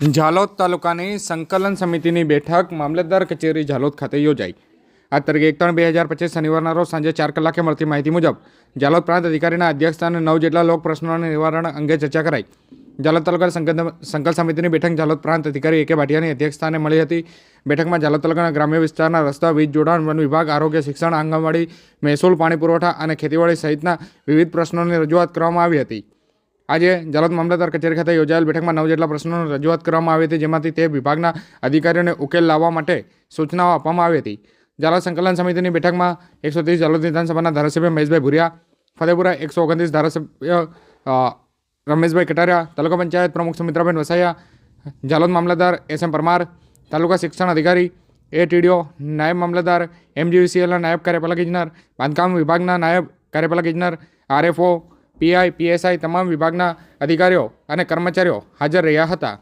ઝાલોદ તાલુકાની સંકલન સમિતિની બેઠક મામલતદાર કચેરી ઝાલોદ ખાતે યોજાઈ. આ તારીખ એક ત્રણ બે હજાર પચીસ શનિવારના રોજ સાંજે ચાર કલાકે મળતી માહિતી મુજબ, ઝાલોદ પ્રાંત અધિકારીના અધ્યક્ષસ્થાને નવ જેટલા લોક પ્રશ્નોના નિવારણ અંગે ચર્ચા કરાઈ. ઝાલોદ તાલુકા સંકલ સમિતિની બેઠક ઝાલોદ પ્રાંત અધિકારી એકે ભાટિયાની અધ્યક્ષસ્થાને મળી હતી. બેઠકમાં ઝાલોદ તાલુકાના ગ્રામ્ય વિસ્તારના રસ્તા, વીજ જોડાણ, વન વિભાગ, આરોગ્ય, શિક્ષણ, આંગણવાડી, મહેસૂલ, પાણી પુરવઠા અને ખેતીવાડી સહિતના વિવિધ પ્રશ્નોની રજૂઆત કરવામાં આવી હતી. આજે ઝાલોદ મામલતદાર કચેરી ખાતે યોજાયેલ બેઠકમાં નવ જેટલા પ્રશ્નોની રજૂઆત કરવામાં આવી હતી, જેમાંથી તે વિભાગના અધિકારીઓને ઉકેલ લાવવા માટે સૂચનાઓ આપવામાં આવી હતી. ઝાલોદ સંકલન સમિતિની બેઠકમાં એકસો ત્રીસ ઝાલોદ વિધાનસભાના ધારાસભ્ય મહેશભાઈ ભુરિયા, ફતેપુરા એકસો ઓગણત્રીસ ધારાસભ્ય રમેશભાઈ કટારિયા, તાલુકા પંચાયત પ્રમુખ સુમિત્રાબેન વસાયા ઝાલોદ મામલતદાર એસ એમ પરમાર, તાલુકા શિક્ષણ અધિકારી એ ટીડીઓ નાયબ મામલતદાર એમજીવીસીએલના નાયબ કાર્યપાલક ઇજનેર, બાંધકામ વિભાગના નાયબ કાર્યપાલક ઇજનેર આરએફઓ પીઆઈ પીએસઆઈ તમામ વિભાગના અધિકારીઓ અને કર્મચારીઓ હાજર રહ્યા હતા.